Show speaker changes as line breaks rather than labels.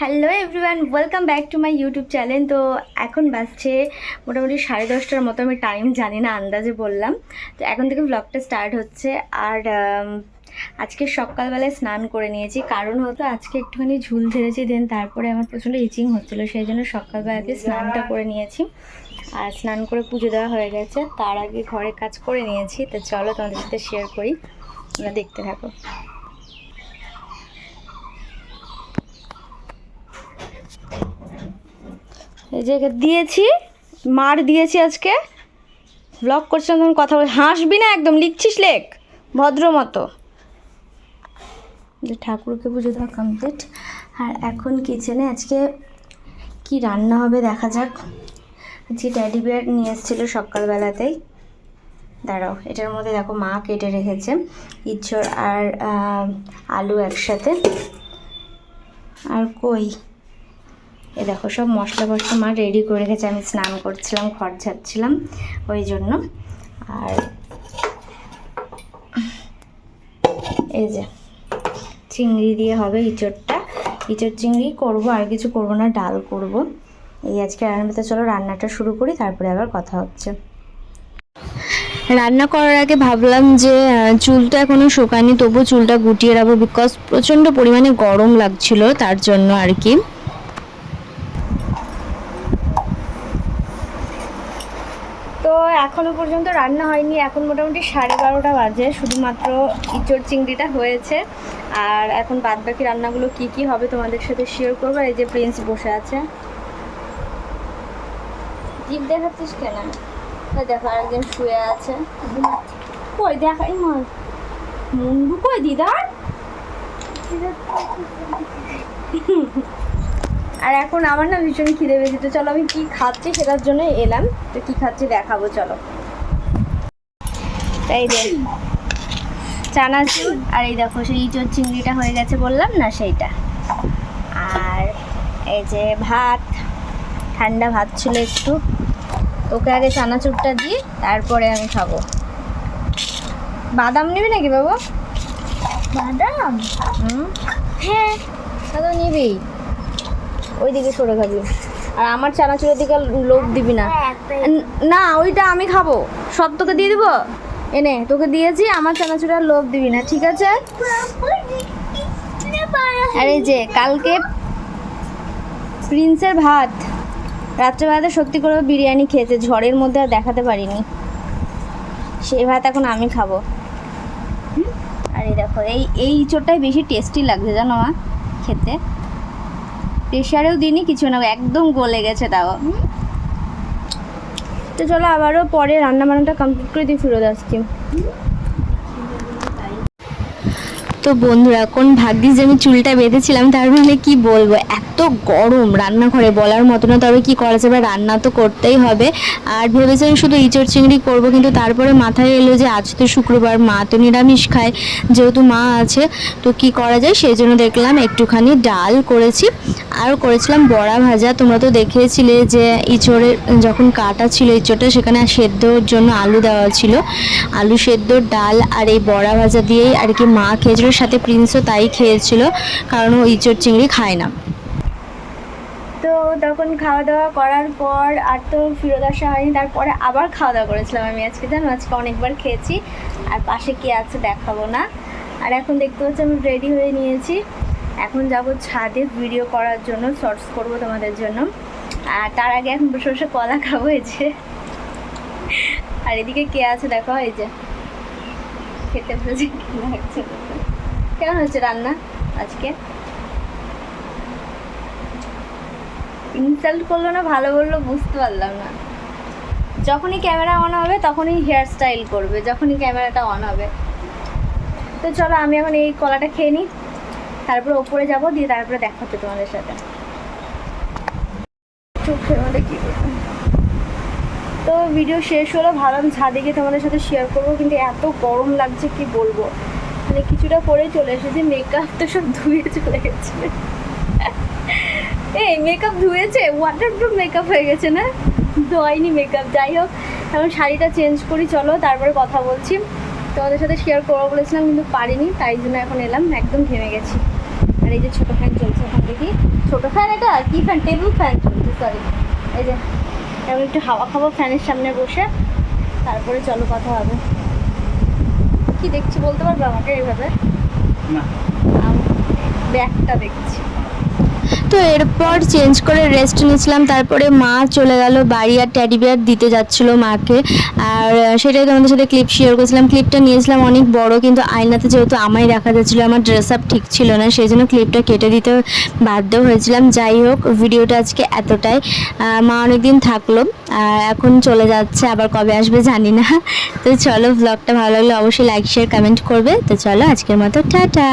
Hello everyone welcome back to my YouTube channel তো এখন বাজছে মোটামুটি সাড়ে দশটার মতো, আমি টাইম জানি না, আন্দাজে বললাম। তো এখন থেকে ব্লগটা স্টার্ট হচ্ছে। আর আজকে সকালবেলায় স্নান করে নিয়েছি। কারণ হতো আজকে একটুখানি ঝুল ঝেড়েছি দেন তারপরে আমার প্রচণ্ড ইচিং হচ্ছিল, সেই জন্য সকালবেলাতে স্নানটা করে নিয়েছি। আর স্নান করে পুজো দেওয়া হয়ে গেছে। তার আগে ঘরে কাজ করে নিয়েছি। তো চলো তোমাদের সাথে শেয়ার করি। তোমরা দেখতে থাকো। এই যে দিয়েছি, মার দিয়েছি আজকে। ব্লগ করছিলাম তখন কথা বল হাসবি না একদম, লিখছিস লেখ, ভদ্র মতো। যে ঠাকুরকে পুজো দেওয়া কমপ্লিট আর এখন কিচেনে আজকে কি রান্না হবে দেখা যাক। আজকে ট্যাডি বিয়ার নিয়ে এসেছিল সকালবেলাতেই। দাঁড়াও, এটার মধ্যে দেখো মা কেটে রেখেছে ইচ্ছর আর আলু একসাথে। আর কই? এ দেখো, সব মশলা ফসলা মা রেডি করে রেখেছে। আমি স্নান করছিলাম, ঘর ঝাড়ছিলাম, ওই জন্য। আর এই যে, চিংড়ি দিয়ে হবে ইঁচড়টা। ইঁচড় চিংড়ি করব, আর কিছু করব না, ডাল করব। এই আজকে রান্নাতে চলো, রান্নাটা শুরু করি, তারপরে আবার কথা হচ্ছে। রান্না করার আগে ভাবলাম যে চুলটা এখনও শুকায়নি তবু চুলটা গুটিয়ে রাখব বিকজ প্রচণ্ড পরিমাণে গরম লাগছিল, তার জন্য আর কি। তো এখনও পর্যন্ত রান্না হয়নি। এখন মোটামুটি সাড়ে বারোটা বাজে, শুধুমাত্র ইঁচড় চিংড়িটা হয়েছে। আর এখন বাদ বাকি রান্নাগুলো কি কি হবে তোমাদের সাথে শেয়ার করব এই যে প্রিন্স বসে আছে। জিপ দেখাচ্ছিস কেন? দেখো, আরেকজন শুয়ে আছে। কই দেখাই মন মুন্ডু কই, দিদার? আর এখন আমার না ভীষণ খিদে পেয়েছে। তো চলো আমি কি খাচ্ছি সেটার জন্য এলাম। তো কি খাচ্ছি দেখাবো চলো। তাই দে চানাচুর আর এই দেখো সেই ইঁচড় চিংড়িটা হয়ে গেছে বললাম না সেইটা। আর এই যে ভাত ঠান্ডা ভাত ছিল একটু। ওকে আগে চানাচুরটা দিই তারপরে আমি খাব। বাদাম নিবি নাকি বাবু? বাদাম? হুম। হ্যাঁ। তা তো নিবি? ওইদিকে সরে খাবি আর আমার চানাচুরের দিকে লোভ দিবি না। না ওইটা আমি খাব। সব তোকে দিয়ে দিব? এনে তোকে দিয়েছি আমার চানাচুরের লোভ দিবি না ঠিক আছে? আর যে কালকে প্রিন্সের ভাত। রাত্রেবেলাতে সত্যি করে বিরিয়ানি খেয়েছে ঝড়ের মধ্যে আর দেখাতে পারিনি। সেই ভাত এখন আমি খাব? আর এই দেখো এই এই চোরটাই বেশি টেস্টি লাগছে জানো মা খেতে। প্রেশারেও দিনই কিছু না, একদম গলে গেছে তাও। তো চলো আবারও পরে রান্না বান্নাটা কমপ্লিট করে দিয়ে ফিরত আসছি তো বন্ধুরা, কোন ভাগ্যিস যে আমি চুলটা বেঁধেছিলাম, তার মানে কি বলব? এত গরম রান্নাঘরে বলার মতো না, তবে কি করা যাবে? রান্না তো করতেই হবে। আর ভেবেছিলাম শুধু ইঁচড় চিংড়ি করব, কিন্তু তারপরে মাথায় এলো যে আজ তো শুক্রবার, মা তো নিরামিষ খায়, যেহেতু মা আছে, তো কি করা যায়? সেই জন্য দেখলাম একটুখানি ডাল করেছি, আর করেছিলাম বড়া ভাজা। তোমরা তো দেখেছিলে যে ইঁচড়ের যখন কাটা ছিল ইঁচড়টা, সেখানে সেদ্ধর জন্য আলু দেওয়া ছিল। আলু সেদ্ধ ডাল আর এই বড়া ভাজা দিয়েই আর কি মা খেয়েছিল। সাথে প্রিন্সও তাই খেয়েছিল, কারণ ও ইঁচড় চিংড়ি খায় না। তো তখন খাওয়া দাওয়া করার পর আর তো ফিরত আসা হয়নি, তারপরে আবার খাওয়া দাওয়া করেছিলাম আমি আজকে, জানো? আজকে অনেকবার খেয়েছি, আর পাশে কে আছে দেখাবো না। আর এখন দেখতে পাচ্ছি আমি রেডি হয়ে নিয়েছি। এখন যাব ছাদে ভিডিও করার জন্য শর্টস করব তোমাদের জন্য। আর তার আগে এখন বসে বসে কলা খাব, এই যে। আর এদিকে কে আছে দেখো, এই যে। খেতে বসে লাগছে কেমন হচ্ছে রান্না আজকে? ইনসাল্ট করল না, ভালো বলল, বুঝতে পারলাম না। যখনই ক্যামেরা অন হবে, তখনই হেয়ার স্টাইল করবে, যখনই ক্যামেরাটা অন হবে। তো চলো, আমি এখন এই কলাটা খেয়ে নিই, তারপরে ওপরে যাব, দিয়ে তারপরে দেখা হচ্ছে তোমাদের সাথে। চোখের মধ্যে তো ভিডিও শেষ হলো ভালো ছাদে গিয়ে তোমাদের সাথে শেয়ার করব, কিন্তু এত গরম লাগছে, কি বলব? মানে কিছুটা পরেই চলে এসেছে। মেকআপ তো সব ধুয়ে চলে গেছে। এই মেকআপ ধুয়েছে? ওয়াটারপ্রুফ মেকআপ হয়ে গেছে না? ধোয়নি মেকআপ যাই হোক, এখন শাড়িটা চেঞ্জ করি, চলো তারপরে কথা বলছি। তোমাদের সাথে শেয়ার করব বলেছিলাম, কিন্তু পারিনি, তাই জন্য এখন এলাম, একদম ঘেমে গেছি।
আর এই যে ছোটো ফ্যান চলছে ওখান দেখি। ছোটো ফ্যান এটা? কি ফ্যান টেবিল ফ্যান চলছে সরি এই যে আমি একটু হাওয়া খাব ফ্যানের সামনে বসে। তারপরে চলো কথা হবে। কি দেখছি বলতে পারবে আমাকে এইভাবে?
না।
ব্যাগটা দেখছি। তো এরপর চেঞ্জ করে রেস্ট নিয়েছিলাম, তারপরে মা চলে গেল বাড়ি আর ট্যাডি বিয়ার দিতে যাচ্ছিল মাকে। আর সেটাই তোমাদের সাথে ক্লিপ শেয়ার করেছিলাম। ক্লিপটা নিয়েছিলাম অনেক বড়, কিন্তু আয়নাতে যেহেতু আমায় দেখা যাচ্ছিল, আমার ড্রেস আপ ঠিক ছিল না সেই জন্য ক্লিপটা কেটে দিতে বাধ্য হয়েছিলাম। যাই হোক, ভিডিওটা আজকে এতটাই। মা অনেকদিন থাকল এখন চলে যাচ্ছে, আবার কবে আসবে জানি না। তো চলো ব্লগটা ভালো লাগলে অবশ্যই লাইক শেয়ার কমেন্ট করবে। তো চলো, আজকের মতো, টাটা!